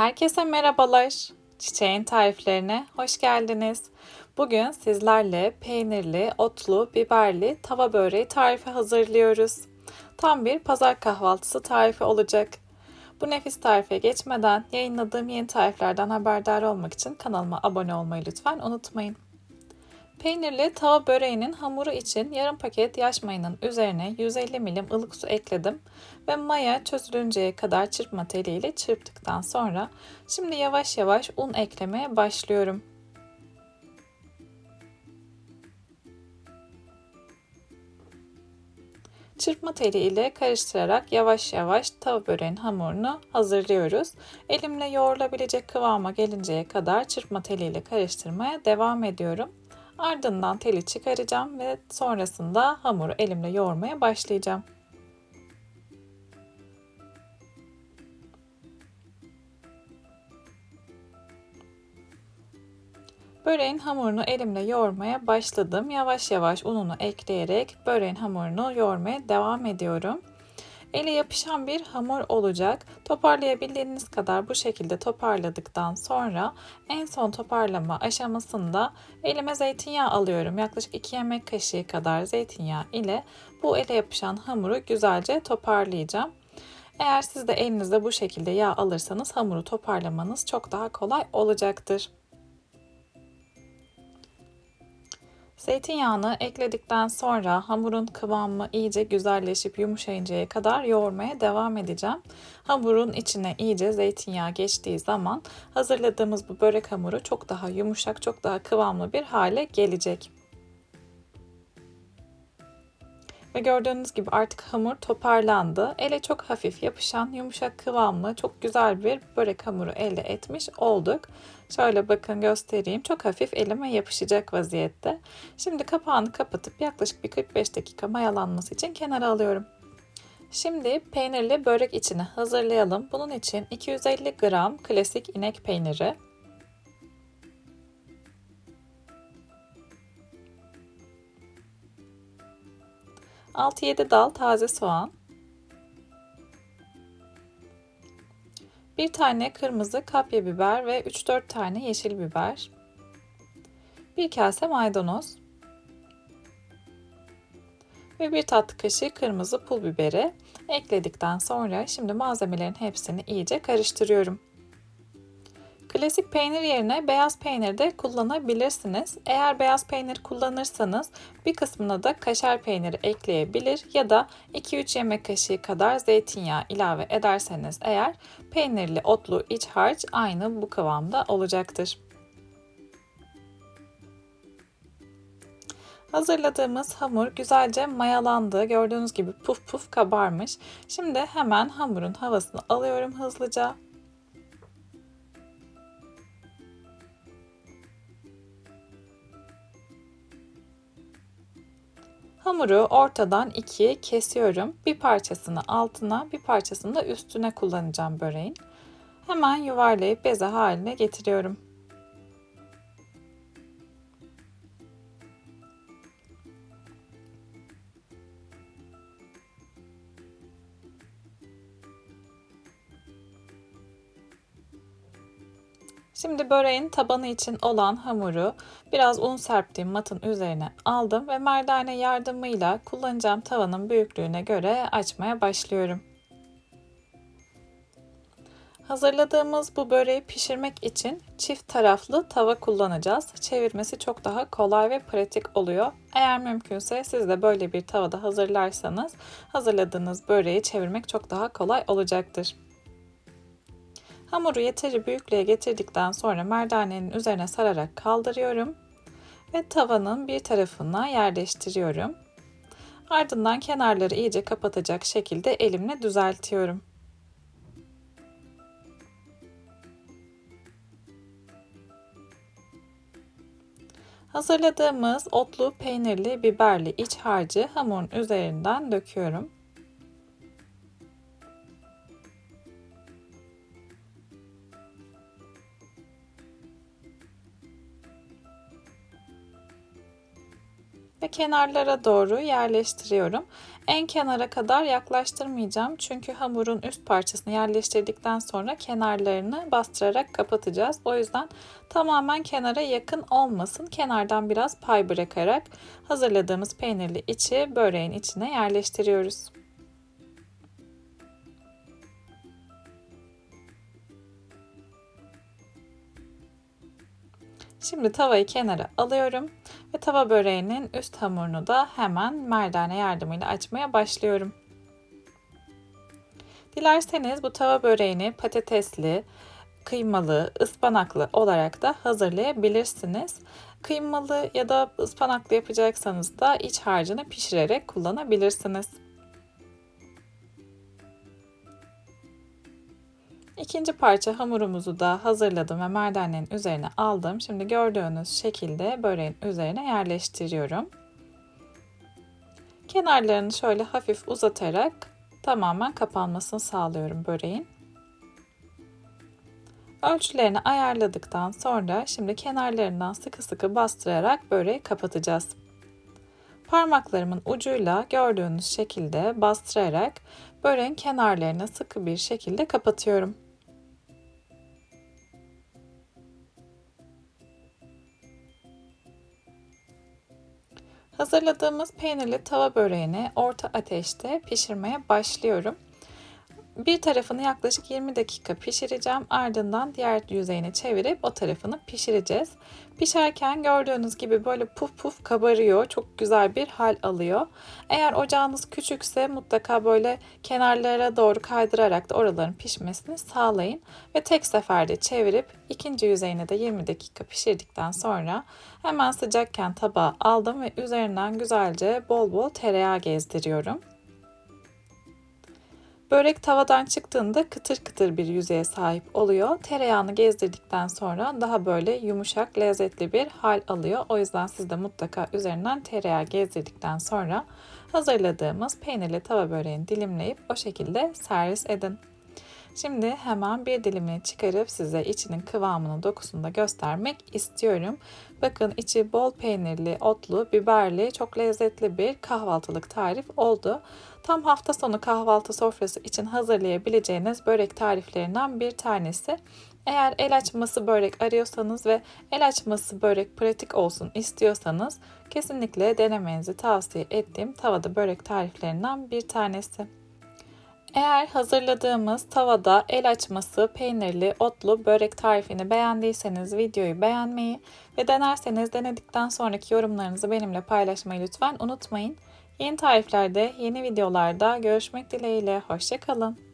Herkese merhabalar. Çiçeğin tariflerine hoş geldiniz. Bugün sizlerle peynirli, otlu, biberli tava böreği tarifi hazırlıyoruz. Tam bir pazar kahvaltısı tarifi olacak. Bu nefis tarife geçmeden yayınladığım yeni tariflerden haberdar olmak için kanalıma abone olmayı lütfen unutmayın. Peynirli tava böreğinin hamuru için yarım paket yaş mayının üzerine 150 milim ılık su ekledim ve maya çözülünceye kadar çırpma teliyle çırptıktan sonra şimdi yavaş yavaş un eklemeye başlıyorum. Çırpma teli ile karıştırarak yavaş yavaş tava böreğin hamurunu hazırlıyoruz. Elimle yoğrulabilecek kıvama gelinceye kadar çırpma teli ile karıştırmaya devam ediyorum. Ardından teli çıkaracağım ve sonrasında hamuru elimle yoğurmaya başlayacağım. Böreğin hamurunu elimle yoğurmaya başladım. Yavaş yavaş ununu ekleyerek böreğin hamurunu yoğurmaya devam ediyorum. Ele yapışan bir hamur olacak. Toparlayabildiğiniz kadar bu şekilde toparladıktan sonra en son toparlama aşamasında elime zeytinyağı alıyorum. Yaklaşık 2 yemek kaşığı kadar zeytinyağı ile bu ele yapışan hamuru güzelce toparlayacağım. Eğer siz de elinizde bu şekilde yağ alırsanız hamuru toparlamanız çok daha kolay olacaktır. Zeytinyağını ekledikten sonra hamurun kıvamı iyice güzelleşip yumuşayıncaya kadar yoğurmaya devam edeceğim. Hamurun içine iyice zeytinyağı geçtiği zaman hazırladığımız bu börek hamuru çok daha yumuşak, çok daha kıvamlı bir hale gelecek. Ve gördüğünüz gibi artık hamur toparlandı. Ele çok hafif yapışan, yumuşak kıvamlı, çok güzel bir börek hamuru elde etmiş olduk. Şöyle bakın göstereyim. Çok hafif elime yapışacak vaziyette. Şimdi kapağını kapatıp yaklaşık bir 45 dakika mayalanması için kenara alıyorum. Şimdi peynirli börek içini hazırlayalım. Bunun için 250 gram klasik inek peyniri, 6-7 dal taze soğan, bir tane kırmızı kapya biber ve 3-4 tane yeşil biber, bir kase maydanoz. Ve bir tatlı kaşığı kırmızı pul biberi ekledikten sonra şimdi malzemelerin hepsini iyice karıştırıyorum. Klasik peynir yerine beyaz peynir de kullanabilirsiniz. Eğer beyaz peynir kullanırsanız bir kısmına da kaşar peyniri ekleyebilir ya da 2-3 yemek kaşığı kadar zeytinyağı ilave ederseniz eğer peynirli otlu iç harç aynı bu kıvamda olacaktır. Hazırladığımız hamur güzelce mayalandı. Gördüğünüz gibi puf puf kabarmış. Şimdi hemen hamurun havasını alıyorum hızlıca Hamuru ortadan ikiye kesiyorum. Bir parçasını altına, bir parçasını da üstüne kullanacağım böreğin. Hemen yuvarlayıp beze haline getiriyorum. Şimdi böreğin tabanı için olan hamuru biraz un serptiğim matın üzerine aldım ve merdane yardımıyla kullanacağım tavanın büyüklüğüne göre açmaya başlıyorum. Hazırladığımız bu böreği pişirmek için çift taraflı tava kullanacağız. Çevirmesi çok daha kolay ve pratik oluyor. Eğer mümkünse siz de böyle bir tavada hazırlarsanız hazırladığınız böreği çevirmek çok daha kolay olacaktır. Hamuru yeteri büyüklüğe getirdikten sonra merdanenin üzerine sararak kaldırıyorum ve tavanın bir tarafına yerleştiriyorum. Ardından kenarları iyice kapatacak şekilde elimle düzeltiyorum. Hazırladığımız otlu peynirli biberli iç harcı hamurun üzerinden döküyorum. Ve kenarlara doğru yerleştiriyorum. En kenara kadar yaklaştırmayacağım çünkü hamurun üst parçasını yerleştirdikten sonra kenarlarını bastırarak kapatacağız. O yüzden tamamen kenara yakın olmasın. Kenardan biraz pay bırakarak hazırladığımız peynirli içi böreğin içine yerleştiriyoruz. Şimdi tavayı kenara alıyorum ve tava böreğinin üst hamurunu da hemen merdane yardımıyla açmaya başlıyorum. Dilerseniz bu tava böreğini patatesli, kıymalı, ıspanaklı olarak da hazırlayabilirsiniz. Kıymalı ya da ıspanaklı yapacaksanız da iç harcını pişirerek kullanabilirsiniz. İkinci parça hamurumuzu da hazırladım ve merdanenin üzerine aldım. Şimdi gördüğünüz şekilde böreğin üzerine yerleştiriyorum. Kenarlarını şöyle hafif uzatarak tamamen kapanmasını sağlıyorum böreğin. Ölçülerini ayarladıktan sonra şimdi kenarlarından sıkı sıkı bastırarak böreği kapatacağız. Parmaklarımın ucuyla gördüğünüz şekilde bastırarak böreğin kenarlarını sıkı bir şekilde kapatıyorum. Hazırladığımız peynirli tava böreğini orta ateşte pişirmeye başlıyorum. Bir tarafını yaklaşık 20 dakika pişireceğim. Ardından diğer yüzeyini çevirip o tarafını pişireceğiz. Pişerken gördüğünüz gibi böyle puf puf kabarıyor. Çok güzel bir hal alıyor. Eğer ocağınız küçükse mutlaka böyle kenarlara doğru kaydırarak da oraların pişmesini sağlayın. Ve tek seferde çevirip ikinci yüzeyini de 20 dakika pişirdikten sonra hemen sıcakken tabağa aldım ve üzerinden güzelce bol bol tereyağı gezdiriyorum. Börek tavadan çıktığında kıtır kıtır bir yüzeye sahip oluyor. Tereyağını gezdirdikten sonra daha böyle yumuşak, lezzetli bir hal alıyor. O yüzden siz de mutlaka üzerinden tereyağı gezdirdikten sonra hazırladığımız peynirli tava böreğini dilimleyip o şekilde servis edin. Şimdi hemen bir dilimini çıkarıp size içinin kıvamını, dokusunu da göstermek istiyorum. Bakın içi bol peynirli, otlu, biberli, çok lezzetli bir kahvaltılık tarif oldu. Tam hafta sonu kahvaltı sofrası için hazırlayabileceğiniz börek tariflerinden bir tanesi. Eğer el açması börek arıyorsanız ve el açması börek pratik olsun istiyorsanız kesinlikle denemenizi tavsiye ettiğim tavada börek tariflerinden bir tanesi. Eğer hazırladığımız tavada el açması peynirli otlu börek tarifini beğendiyseniz videoyu beğenmeyi ve denerseniz denedikten sonraki yorumlarınızı benimle paylaşmayı lütfen unutmayın. Yeni tariflerde, yeni videolarda görüşmek dileğiyle. Hoşçakalın.